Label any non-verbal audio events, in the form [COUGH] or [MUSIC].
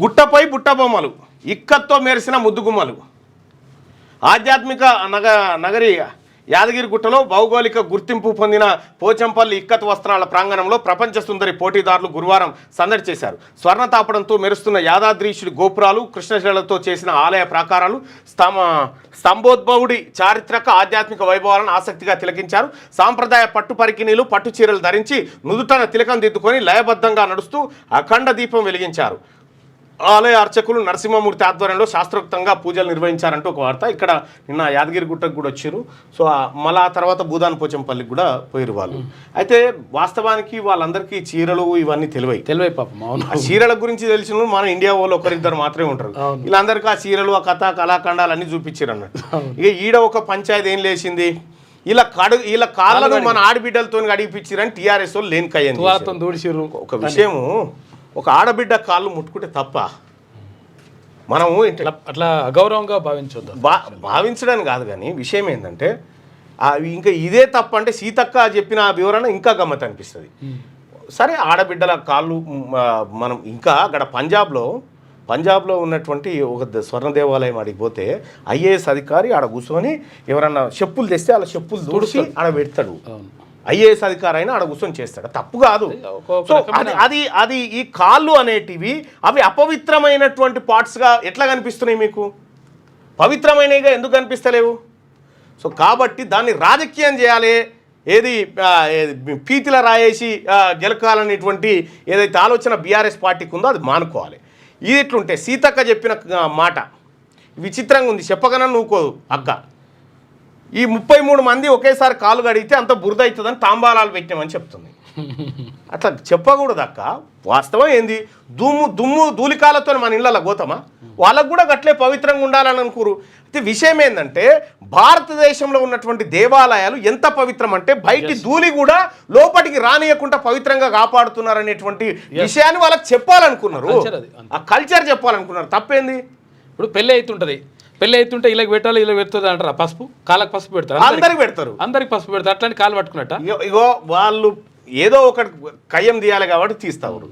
గుట్టపై బుట్టబొమ్మలు ఇక్కత్తో మెరిసిన ముద్దుగుమ్మలు. ఆధ్యాత్మిక నగ నగరి యాదగిరి గుట్టలో భౌగోళిక గుర్తింపు పొందిన పోచంపల్లి ఇక్కత్ వస్త్రాల ప్రాంగణంలో ప్రపంచ సుందరి పోటీదారులు గురువారం సందడి చేశారు. స్వర్ణ తాపడంతో మెరుస్తున్న యాదాద్రీశుడి గోపురాలు కృష్ణశిలతో చేసిన ఆలయ ప్రాకారాలు స్తమ స్తంభోద్భవుడి చారిత్రక ఆధ్యాత్మిక వైభవాలను ఆసక్తిగా తిలకించారు. సాంప్రదాయ పట్టు పరికిణీలు పట్టు చీరలు ధరించి నుదుటన తిలకం దిద్దుకొని లయబద్ధంగా నడుస్తూ అఖండ దీపం వెలిగించారు. ఆలయ అర్చకులు నరసింహమూర్తి ఆధ్వర్యంలో శాస్త్రోక్తంగా పూజలు నిర్వహించారంటూ ఒక వార్త. ఇక్కడ నిన్న యాదగిరి గుట్టకు కూడా వచ్చారు. సో మళ్ళా ఆ తర్వాత భూదాన్ పోచంపల్లికి కూడా పోయారు వాళ్ళు. అయితే వాస్తవానికి వాళ్ళందరికీ చీరలు ఇవన్నీ తెలివై. తెలివై పాపం ఆ చీరల గురించి తెలిసిన మన ఇండియా వాళ్ళు ఒకరిద్దరు మాత్రమే ఉంటారు. వీళ్ళందరికీ ఆ చీరలు ఆ కథ కళాఖండాలు అన్ని చూపించారు అన్నట్టు ఇక ఈడ ఒక పంచాయతీ ఏం లేచింది? ఇలా కడు ఇలా కాళ్ళను మన ఆడబిడ్డలతో అడిగిపించారని టీఆర్ఎస్ వాళ్ళు లేని కయ్యంది తువాతో దూడిసిర్రు ఒక విషయము ఒక ఆడబిడ్డ కాళ్ళు ముట్టుకుంటే తప్ప మనము అట్లా అగౌరవంగా భావించొద్దు. బా భావించడానికి కాదు కానీ విషయం ఏంటంటే ఇంకా ఇదే తప్ప అంటే సీతక్క చెప్పిన ఆ వివరణ ఇంకా గమ్మత్ అనిపిస్తుంది. సరే ఆడబిడ్డల కాళ్ళు మనం ఇంకా అక్కడ పంజాబ్లో పంజాబ్లో ఉన్నటువంటి ఒక స్వర్ణ దేవాలయం ఆడికి పోతే ఐఏఎస్ అధికారి ఆడ కూర్చొని ఎవరన్నా చెప్పులు తెస్తే అలా చెప్పులు దూడిసి ఆడ పెడతాడు. ఐఏఎస్ అధికారి అయినా ఆడ కూర్చొని చేస్తాడు. తప్పు కాదు. సో అది అది అది ఈ కాళ్ళు అనేటివి అవి అపవిత్రమైనటువంటి పార్ట్స్గా ఎట్లా కనిపిస్తున్నాయి మీకు? పవిత్రమైనవిగా ఎందుకు కనిపిస్తలేవు? సో కాబట్టి దాన్ని రాజకీయం చేయాలి. ఏది పీతిల రాయేసి గెలకాలనేటువంటి ఏదైతే ఆలోచన బీఆర్ఎస్ పార్టీకి ఉందో అది మానుకోవాలి. ఇది ఇట్లుంటే సీతక్క చెప్పిన మాట విచిత్రంగా ఉంది. చెప్పకనా నువ్వుకోదు అక్క. ఈ ముప్పై మూడు మంది ఒకేసారి కాలు కడిగితే అంత బురద అవుతుందని తాంబాలాలు పెట్టామని చెప్తుంది. [LAUGHS] అట్లా చెప్పకూడదు అక్క. వాస్తవం ఏంది? దుమ్ము దుమ్ము ధూళికాలతో మన ఇళ్ళ గోతమా వాళ్ళకు కూడా గట్లే పవిత్రంగా ఉండాలని అనుకోరు అయితే విషయం ఏంటంటే భారతదేశంలో ఉన్నటువంటి దేవాలయాలు ఎంత పవిత్రం అంటే బయటి ధూళి కూడా లోపలికి రానియకుండా పవిత్రంగా కాపాడుతున్నారనేటువంటి విషయాన్ని వాళ్ళకి చెప్పాలనుకున్నారు. ఆ కల్చర్ చెప్పాలనుకున్నారు. తప్పేంది? ఇప్పుడు పెళ్ళి అవుతుంటది. పెళ్ళి అవుతుంటే ఇలా పెట్టాలి ఇలా పెడుతుంది అంటారా? పసుపు? కాళ్ళకి పసుపు పెడతారు? అందరికి? పెడతారు. అందరికి పసుపు పెడతారు. అట్లాంటి కాలు పట్టుకున్నట్ట? ఇగో- ఇగో వాళ్ళు ఏదో ఒకటి కయ్యం తీయాలి కాబట్టి తీస్తారు